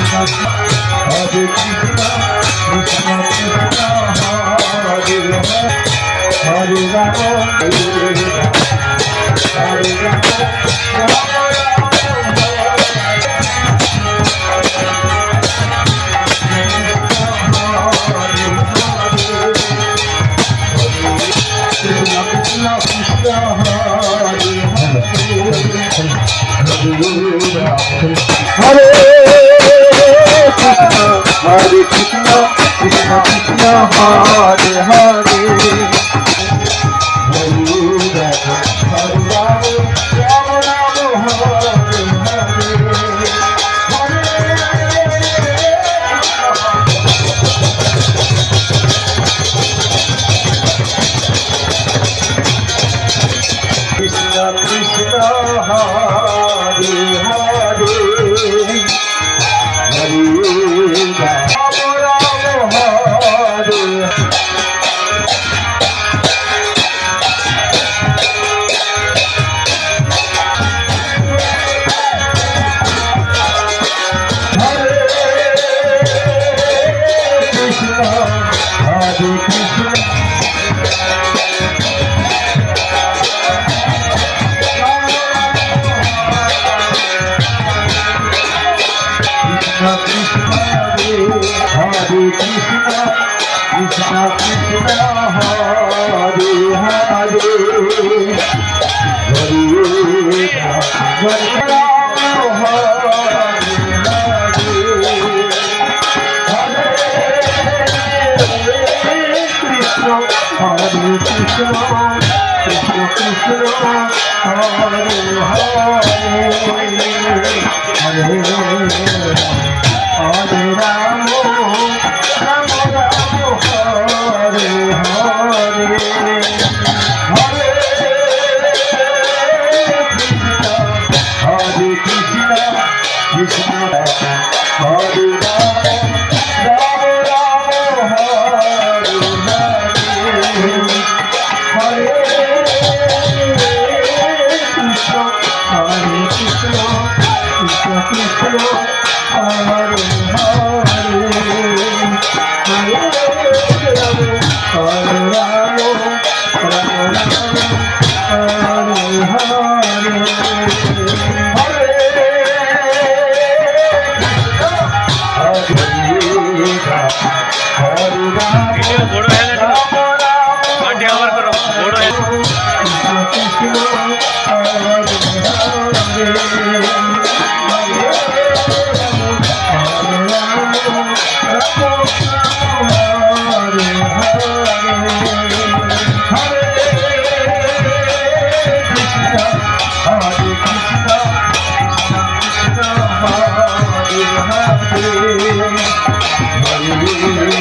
Hare Krishna, Krishna Krishna, Hare Rama, Hare Rama, Hare Rama, Rama Thank you. Hare Krishna Krishna Krishna Hare Hare Krishna Krishna Hare Hare Hare Hare Hare Oh,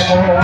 Hare Ram